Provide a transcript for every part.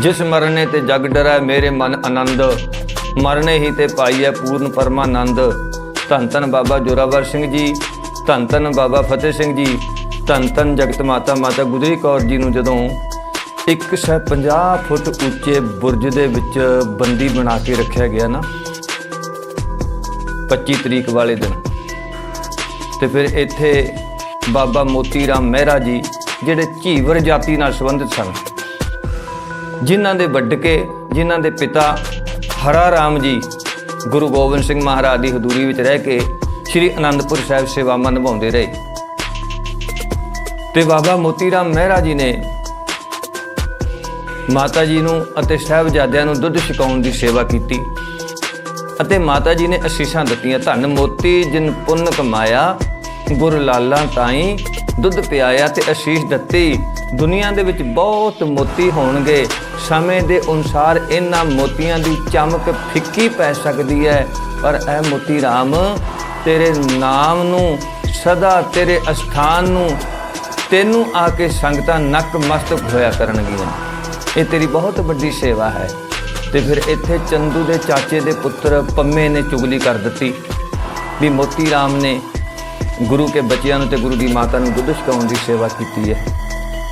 ਜਿਸ ਮਰਨੇ ਤੇ ਜਗ ਡਰੈ ਮੇਰੇ ਮਨ ਆਨੰਦ, ਮਰਨੇ ਹੀ ਤੇ ਪਾਈਐ ਪੂਰਨ ਪਰਮਾਨੰਦ। ਧੰਨ ਧੰਨ ਬਾਬਾ ਜੋਰਾਵਰ ਸਿੰਘ ਜੀ, ਧੰਨ ਧੰਨ ਬਾਬਾ ਫਤਿਹ ਸਿੰਘ ਜੀ, ਧੰਨ ਧੰਨ ਜਗਤ ਮਾਤਾ ਮਾਤਾ ਗੁਜਰੀ ਕੌਰ ਜੀ ਨੂੰ ਜਦੋਂ 150 ਫੁੱਟ ਉੱਚੇ ਬੁਰਜ ਦੇ ਵਿੱਚ ਬੰਦੀ ਬਣਾ ਕੇ ਰੱਖਿਆ ਗਿਆ ਨਾ 25 ਤਰੀਕ ਵਾਲੇ ਦਿਨ। ਤੇ ਫਿਰ ਇੱਥੇ ਬਾਬਾ ਮੋਤੀ ਰਾਮ ਮਹਿਰਾ ਜੀ, ਜਿਹੜੇ ਝੀਵਰ ਜਾਤੀ ਨਾਲ ਸੰਬੰਧਿਤ ਸਨ। ਜਿਨ੍ਹਾਂ ਦੇ ਵੱਡਕੇ, ਜਿਨ੍ਹਾਂ ਦੇ ਪਿਤਾ ਹਰਾ ਰਾਮ ਜੀ, ਗੁਰੂ ਗੋਬਿੰਦ ਸਿੰਘ ਮਹਾਰਾਜ ਦੀ ਹਜ਼ੂਰੀ ਵਿੱਚ ਰਹਿ ਕੇ ਸ੍ਰੀ ਅਨੰਦਪੁਰ ਸਾਹਿਬ ਸੇਵਾਵਾਂ ਨਿਭਾਉਂਦੇ ਰਹੇ। ਤੇ ਬਾਬਾ ਮੋਤੀ ਰਾਮ ਮਹਿਰਾ ਜੀ ਨੇ ਮਾਤਾ ਜੀ ਨੂੰ ਅਤੇ ਸਾਹਿਬਜ਼ਾਦਿਆਂ ਨੂੰ ਦੁੱਧ ਛਕਾਉਣ ਦੀ ਸੇਵਾ ਕੀਤੀ ਅਤੇ ਮਾਤਾ ਜੀ ਨੇ ਅਸੀਸਾਂ ਦਿੱਤੀਆਂ, ਧੰਨ ਮੋਤੀ, ਜਿਨ ਪੁੰਨ ਕਮਾਇਆ, ਗੁਰ ਲਾਲਾ ਤਾਈ ਦੁੱਧ ਪਿਆਇਆ ਤੇ ਅਸੀਸ ਦਿੱਤੀ। ਦੁਨੀਆ ਦੇ ਵਿੱਚ ਬਹੁਤ ਮੋਤੀ ਹੋਣਗੇ। ਸਮੇਂ ਦੇ ਅਨੁਸਾਰ ਇਹਨਾਂ ਮੋਤੀਆਂ ਦੀ ਚਮਕ ਫਿੱਕੀ ਪੈ ਸਕਦੀ ਹੈ। ਪਰ ਇਹ ਮੋਤੀ ਰਾਮ, ਤੇਰੇ ਨਾਮ ਨੂੰ, ਸਦਾ ਤੇਰੇ ਅਸਥਾਨ ਨੂੰ, ਤੈਨੂੰ ਆ ਕੇ ਸੰਗਤਾਂ ਨਕਮਸਤਕ ਹੋਇਆ ਕਰਨਗੀਆਂ। ਇਹ ਤੇਰੀ ਬਹੁਤ ਵੱਡੀ ਸੇਵਾ ਹੈ। ਤੇ ਫਿਰ ਇੱਥੇ ਚੰਦੂ ਦੇ ਚਾਚੇ ਦੇ ਪੁੱਤਰ ਪੰਮੇ ਨੇ ਚੁਗਲੀ ਕਰ ਦਿੱਤੀ। ਵੀ ਮੋਤੀ ਰਾਮ ਨੇ ਗੁਰੂ ਕੇ ਬੱਚਿਆਂ ਨੂੰ ਤੇ ਗੁਰੂ ਦੀ ਮਾਤਾ ਨੂੰ ਦੁੱਧ ਛਕਾਉਣ ਦੀ ਸੇਵਾ ਕੀਤੀ ਹੈ।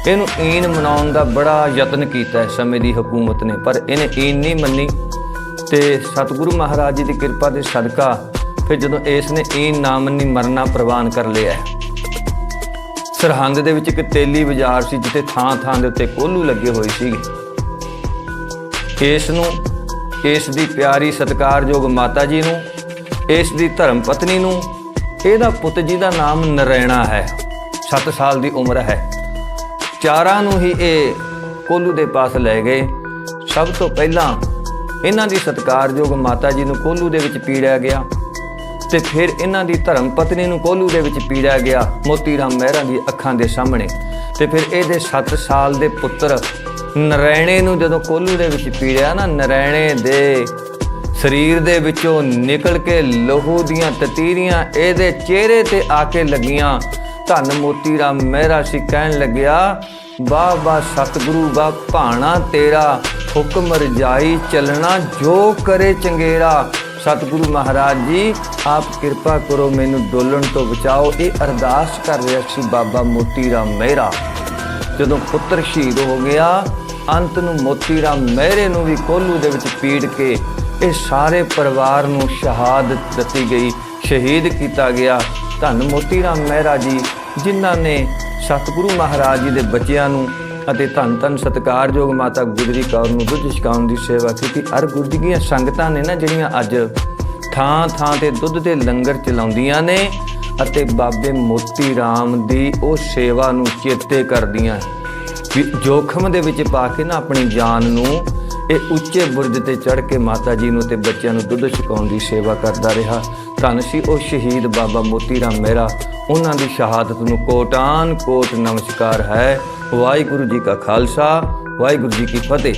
ਇਹਨੂੰ ਈਨ ਮਨਾਉਣ ਦਾ ਬੜਾ ਯਤਨ ਕੀਤਾ ਹੈ, ਸਮੇਂ ਦੀ ਹਕੂਮਤ ਨੇ, ਪਰ ਇਹਨੇ ਈਨ ਨਹੀਂ ਮੰਨੀ ਤੇ ਸਤਿਗੁਰੂ ਮਹਾਰਾਜ ਜੀ ਦੀ ਕਿਰਪਾ ਦੇ ਸਦਕਾ ਫਿਰ ਜਦੋਂ ਇਸ ਨੇ ਈਨ ਨਾ ਮੰਨੀ, ਮਰਨਾ ਪ੍ਰਵਾਨ ਕਰ ਲਿਆ ਸਰਹੰਦ ਦੇ ਵਿੱਚ ਇੱਕ ਤੇਲੀ ਬਾਜ਼ਾਰ ਸੀ, ਜਿੱਥੇ ਥਾਂ ਥਾਂ ਦੇ ਉੱਤੇ ਕੋਲੂ ਲੱਗੇ ਹੋਏ ਸੀਗੇ। ਇਸ ਨੂੰ, ਇਸ ਦੀ ਪਿਆਰੀ ਸਤਿਕਾਰਯੋਗ ਮਾਤਾ ਜੀ ਨੂੰ, ਇਸ ਦੀ ਧਰਮ ਪਤਨੀ ਨੂੰ, ਇਹਦਾ ਪੁੱਤ ਜੀ ਦਾ ਨਾਮ ਨਰੈਣਾ ਹੈ 7 ਸਾਲ ਦੀ ਉਮਰ ਹੈ। ਚਾਰਾਂ ਨੂੰ ਹੀ ਇਹ ਕੋਲੂ ਦੇ ਪਾਸ ਲੈ ਗਏ। ਸਭ ਤੋਂ ਪਹਿਲਾਂ ਇਹਨਾਂ ਦੀ ਸਤਿਕਾਰਯੋਗ ਮਾਤਾ ਜੀ ਨੂੰ ਕੋਲੂ ਦੇ ਵਿੱਚ ਪੀੜਿਆ ਗਿਆ ਤੇ ਫਿਰ ਇਹਨਾਂ ਦੀ ਧਰਮ ਪਤਨੀ ਨੂੰ ਕੋਲੂ ਦੇ ਵਿੱਚ ਪੀੜਿਆ ਗਿਆ ਮੋਤੀ ਰਾਮ ਮਹਿਰਾ ਦੀ ਅੱਖਾਂ ਦੇ ਸਾਹਮਣੇ। ਤੇ ਫਿਰ ਇਹਦੇ 7 ਸਾਲ ਦੇ ਪੁੱਤਰ ਨਰੈਣੇ ਨੂੰ ਜਦੋਂ ਕੋਲੂ ਦੇ ਵਿੱਚ ਪੀੜਿਆ ਨਾ, ਨਰੈਣੇ ਦੇ ਸਰੀਰ ਦੇ ਵਿੱਚੋਂ ਨਿਕਲ ਕੇ ਲਹੂ ਦੀਆਂ ਤਤੀਰੀਆਂ ਇਹਦੇ ਚਿਹਰੇ ਤੇ ਆ ਕੇ ਲੱਗੀਆਂ। ਧੰਨ ਮੋਤੀ ਰਾਮ ਮਹਿਰਾ ਸੀ ਕਹਿਣ ਲੱਗਿਆ, ਵਾਹ ਵਾਹ, ਸਤਿਗੁਰੂ ਵਾ ਭਾਣਾ ਤੇਰਾ, ਹੁਕਮ ਰਜਾਈ ਚੱਲਣਾ ਜੋ ਕਰੇ ਚੰਗੇਰਾ। ਸਤਿਗੁਰੂ ਮਹਾਰਾਜ ਜੀ, ਆਪ ਕਿਰਪਾ ਕਰੋ ਮੈਨੂੰ ਡੋਲਣ ਤੋਂ ਬਚਾਓ, ਇਹ ਅਰਦਾਸ ਕਰ ਰਿਹਾ ਸੀ ਬਾਬਾ ਮੋਤੀ ਰਾਮ ਮਹਿਰਾ ਜਦੋਂ ਪੁੱਤਰ ਸ਼ਹੀਦ ਹੋ ਗਿਆ, ਅੰਤ ਨੂੰ ਮੋਤੀ ਰਾਮ ਮਹਿਰੇ ਨੂੰ ਵੀ ਕੋਲੂ ਦੇ ਵਿੱਚ ਪੀੜ ਕੇ ਇਹ ਸਾਰੇ ਪਰਿਵਾਰ ਨੂੰ ਸ਼ਹਾਦਤ ਦਿੱਤੀ ਗਈ, ਸ਼ਹੀਦ ਕੀਤਾ ਗਿਆ। ਧੰਨ ਮੋਤੀ ਰਾਮ ਮਹਿਰਾ ਜੀ, ਜਿਨ੍ਹਾਂ ਨੇ ਸਤਿਗੁਰੂ ਮਹਾਰਾਜ ਜੀ ਦੇ ਬੱਚਿਆਂ ਨੂੰ ਅਤੇ ਧੰਨ ਧੰਨ ਸਤਿਕਾਰਯੋਗ ਮਾਤਾ ਗੁਜਰੀ ਕੌਰ ਨੂੰ ਦੁੱਧ ਛਕਾਉਣ ਦੀ ਸੇਵਾ ਕੀਤੀ। ਅਰ ਗੁਰੂ ਸੰਗਤਾਂ ਨੇ ਨਾ ਜਿਹੜੀਆਂ ਅੱਜ ਥਾਂ ਥਾਂ ਤੇ ਦੁੱਧ ਦੇ ਲੰਗਰ ਚਲਾਉਂਦੀਆਂ ਨੇ ਅਤੇ ਬਾਬੇ ਮੋਤੀ ਰਾਮ ਦੀ ਉਹ ਸੇਵਾ ਨੂੰ ਚੇਤੇ ਕਰਦੀਆਂ ਵੀ ਜੋਖਮ ਦੇ ਵਿੱਚ ਪਾ ਕੇ ਨਾ ਆਪਣੀ ਜਾਨ ਨੂੰ ਇਹ ਉੱਚੇ ਬੁਰਜ ਤੇ ਚੜ ਕੇ ਮਾਤਾ ਜੀ ਨੂੰ ਤੇ ਬੱਚਿਆਂ ਨੂੰ ਦੁੱਧ ਛਕਾਉਣ ਦੀ ਸੇਵਾ ਕਰਦਾ ਰਿਹਾ। ਧੰਨ ਸੀ ਉਹ ਸ਼ਹੀਦ ਬਾਬਾ ਮੋਤੀ ਰਾਮ ਮਹਿਰਾ ਉਹਨਾਂ ਦੀ ਸ਼ਹਾਦਤ ਨੂੰ ਕੋਟਾਨ ਕੋਟ ਨਮਸਕਾਰ ਹੈ। ਵਾਹਿਗੁਰੂ ਜੀ ਕਾ ਖਾਲਸਾ, ਵਾਹਿਗੁਰੂ ਜੀ ਕੀ ਫਤਿਹ।